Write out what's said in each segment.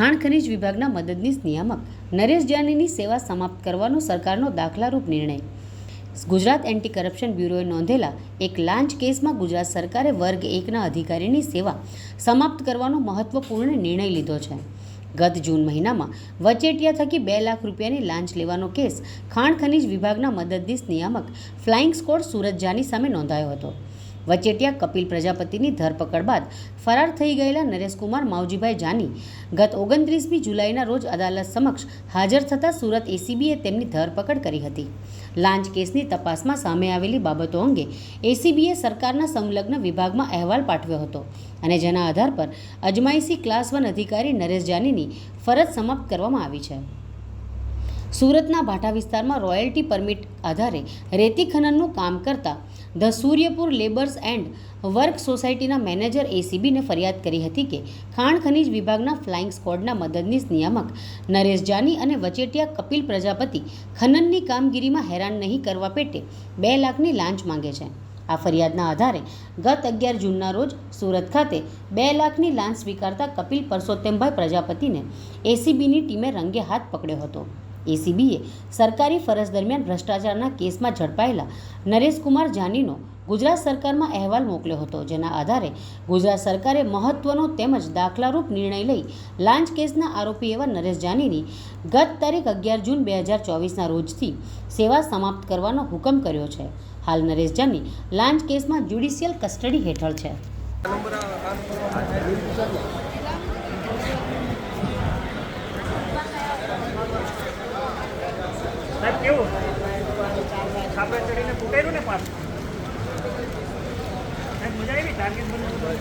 ખાણ ખનીજ વિભાગના મદદનીશ નિયામક નરેશ જાનીની સેવા સમાપ્ત કરવાનો સરકારનો દાખલારૂપ નિર્ણય. ગુજરાત એન્ટી કરપ્શન બ્યુરોએ નોંધેલા એક લાંચ કેસમાં ગુજરાત સરકારે વર્ગ એકના અધિકારીની સેવા સમાપ્ત કરવાનો મહત્વપૂર્ણ નિર્ણય લીધો છે. ગત જૂન મહિનામાં વચેટિયા થકી બે લાખ રૂપિયાની લાંચ લેવાનો કેસ ખાણ ખનીજ વિભાગના મદદનીશ નિયામક ફ્લાઇંગ સ્કોડ સુરત જાની સામે નોંધાયો હતો. વચેટિયા કપિલ પ્રજાપતિની ધરપકડ બાદ ફરાર થઈ ગયેલા નરેશકુમાર માવજીભાઈ જાની ગત ઓગણત્રીસમી જુલાઈના રોજ અદાલત સમક્ષ હાજર થતાં સુરત એસીબીએ તેમની ધરપકડ કરી હતી. લાંચ કેસની તપાસમાં સામે આવેલી બાબતો અંગે એસીબીએ સરકારના સંલગ્ન વિભાગમાં અહેવાલ પાઠવ્યો હતો અને જેના આધાર પર અજમાયશી ક્લાસ વન અધિકારી નરેશ જાનીની ફરજ સમાપ્ત કરવામાં આવી છે. સુરતના ભાટા વિસ્તારમાં રોયલ્ટી પરમિટ આધારે રેતી ખનનનું કામ કરતા the Suryapur labours and work સોસાયટીના મેનેજર એસીબીને ફરિયાદ કરી હતી કે ખાણ ખનીજ વિભાગના ફ્લાઇંગ સ્કોડના મદદનીશ નિયામક નરેશ જાની અને વચેટિયા કપિલ પ્રજાપતિ ખનનની કામગીરીમાં હેરાન નહીં કરવા પેટે બે લાખની લાંચ માંગે છે. આ ફરિયાદના આધારે ગત અગિયાર જૂનના રોજ સુરત ખાતે બે લાખની લાંચ સ્વીકારતા કપિલ પરસોત્તમભાઈ પ્રજાપતિને એસીબીની ટીમે રંગે હાથ પકડ્યો હતો. એસીબીએ સરકારી ફરજ દરમિયાન ભ્રષ્ટાચારના કેસમાં ઝડપાયેલા નરેશકુમાર જાનીનો ગુજરાત સરકારમાં અહેવાલ મોકલ્યો હતો. જેના આધારે ગુજરાત સરકારે મહત્વનો તેમજ દાખલારૂપ નિર્ણય લઈ લાંચ કેસના આરોપી એવા નરેશ જાનીની ગત તારીખ અગિયાર જૂન બે હજાર ચોવીસના રોજથી સેવા સમાપ્ત કરવાનો હુકમ કર્યો છે. હાલ નરેશ જાની લાંચ કેસમાં જ્યુડિશિયલ કસ્ટડી હેઠળ છે. સાહેબ કેવું છાપરે ચડીને ફૂટાયું ને પાછું? સાહેબ મજા આવી? ટાર્ગેટ બન્યું કોઈ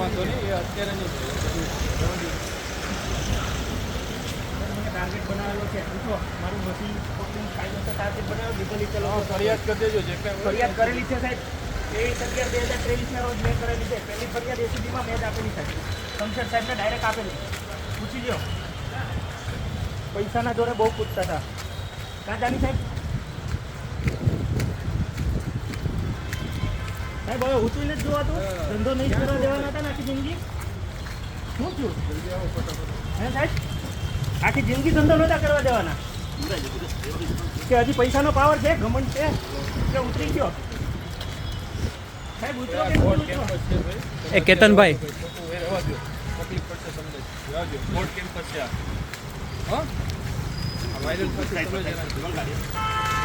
વાંધો નહીં એ અત્યારે નહીં ટાર્ગેટ બનાવેલો છે? પૂછો. મારું મશીન પકડીને કાયદેસર ટાર્ગેટ બનાવ્યો? લીગલી ચલો હા, ફરિયાદ કરી દેજો જે કાંઈ ફરિયાદ કરેલી છે સાહેબ? એ અગિયાર બે હજાર ત્રેવીસના રોજ મેં કરેલી છે. પહેલી ફરિયાદ એસીબીમાં મેં જ આપેલી સાહેબ શમશેર સાહેબને ડાયરેક્ટ આપેલી. પૂછી લ્યો. પૈસાના જોડે બહુ પૂછતા હતા. કાં જાની સાહેબ? સાહેબ હવે ઉતરીને જ જોવાતું ધંધો નહીં કરવા દેવાના હતા ને આખી જિંદગી? શું થયું? હે સાહેબ? આખી જિંદગી ધંધો નહોતા કરવા દેવાના. કે હજી પૈસાનો પાવર છે? ઘમંડ છે? કે ઉતરી ગયો? સાહેબ ઉતરો કે બોર્ડ નથી ઉતરો? કેમ્પસ છે ભાઈ એ કેતનભાઈ. પડશે કેમ્પસ છે આ? હા વાયરલ થશે તમે જ હેરાન.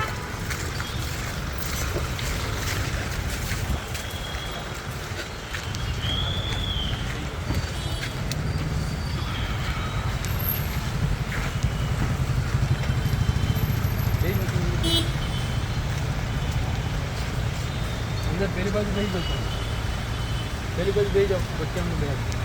અંદર પેલી બાજુ નહીં જતો. પેલી બાજુ બેસી જાઓ બચ્ચાનું બેસી